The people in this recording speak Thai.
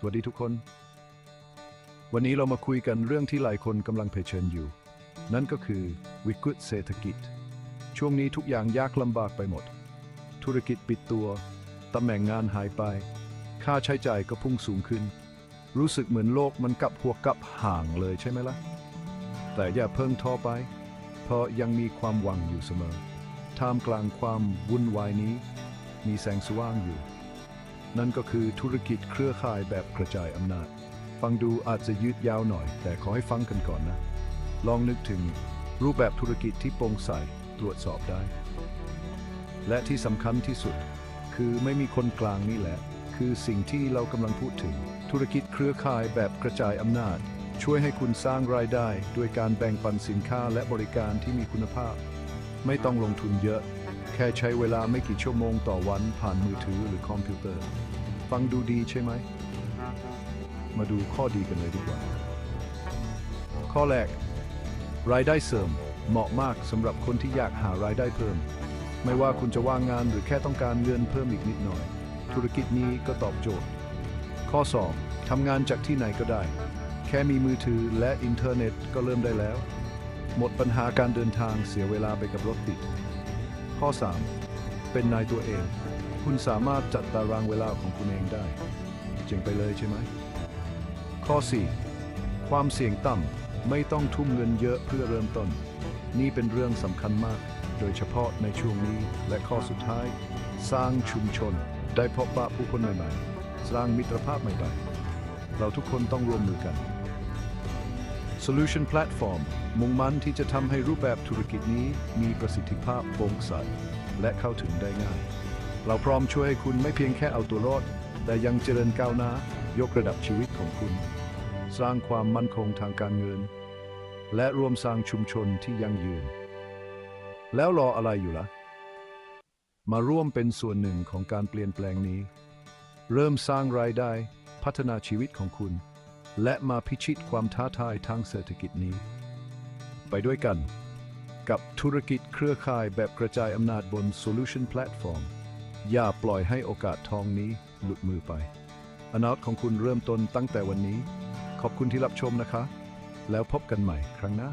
สวัสดีทุกคน วันนี้เรามาคุยกันเรื่องที่หลายคนกำลังเผชิญอยู่ นั่นก็คือวิกฤตเศรษฐกิจ ช่วงนี้ทุกอย่างยากลำบากไปหมด ธุรกิจปิดตัวตำแหน่งงานหายไป ค่าใช้จ่ายก็พุ่งสูงขึ้น รู้สึกเหมือนโลกมันกลับหัวกลับห่างเลยใช่ไหมล่ะ แต่อย่าเพิ่งท้อไป เพราะยังมีความหวังอยู่เสมอ ท่ามกลางความวุ่นวายนี้ มีแสงสว่างอยู่ นั่นก็คือธุรกิจเครือข่ายแบบกระจายอำนาจ ฟังดูอาจจะยืดยาวหน่อย แต่ขอให้ฟังกันก่อนนะ ลองนึกถึงรูปแบบธุรกิจที่โปร่งใสตรวจสอบได้ และที่สำคัญที่สุด คือไม่มีคนกลางนี่แหละ คือสิ่งที่เรากำลังพูดถึง ธุรกิจเครือข่ายแบบกระจายอำนาจ ช่วยให้คุณสร้างรายได้ ด้วยการแบ่งปันสินค้าและบริการที่มีคุณภาพ ไม่ต้องลงทุนเยอะ แค่ใช้เวลาไม่กี่ชั่วโมงต่อวันผ่านมือถือหรือคอมพิวเตอร์ ฟังดูดีใช่ไหม มาดูข้อดีกันเลยดีกว่า ข้อแรก รายได้เสริม เหมาะมากสำหรับคนที่อยากหารายได้เพิ่ม ไม่ว่าคุณจะว่างงานหรือแค่ต้องการเงินเพิ่มอีกนิดหน่อย ธุรกิจนี้ก็ตอบโจทย์ ข้อ 2. ทำงานจากที่ไหนก็ได้ แค่มีมือถือและอินเทอร์เน็ตก็เริ่มได้แล้ว หมดปัญหาการเดินทางเสียเวลาไปกับรถติด ข้อ 3. เป็นนายตัวเอง คุณสามารถจัดตารางเวลาของคุณเองได้เจ๋งไปเลยใช่ไหม ข้อ 4. ความเสี่ยงต่ำไม่ต้องทุ่มเงินเยอะเพื่อเริ่มต้น นี่เป็นเรื่องสำคัญมาก โดยเฉพาะในช่วงนี้และข้อสุดท้าย สร้างชุมชน ได้พบปะผู้คนใหม่ๆ สร้างมิตรภาพใหม่ๆ เราทุกคนต้องร่วมมือกัน Solution Platform มุ่งมั่นที่จะทำให้รูปแบบธุรกิจนี้มีประสิทธิภาพโปร่งใสและเข้าถึงได้ง่าย เราพร้อมช่วยให้คุณไม่เพียงแค่เอาตัวรอด แต่ยังเจริญก้าวหน้ายกระดับชีวิตของคุณ สร้างความมั่นคงทางการเงิน และรวมสร้างชุมชนที่ยั่งยืน แล้วรออะไรอยู่ล่ะ มาร่วมเป็นส่วนหนึ่งของการเปลี่ยนแปลงนี้ เริ่มสร้างรายได้พัฒนาชีวิตของคุณ และมาพิชิตความท้าทายทางเศรษฐกิจนี้ ไปด้วยกัน กับธุรกิจเครือข่ายแบบกระจายอำนาจบน Solution Platform อย่าปล่อยให้โอกาสทองนี้หลุดมือไป อนาคตของคุณเริ่มต้นตั้งแต่วันนี้ ขอบคุณที่รับชมนะคะ แล้วพบกันใหม่ครั้งหน้า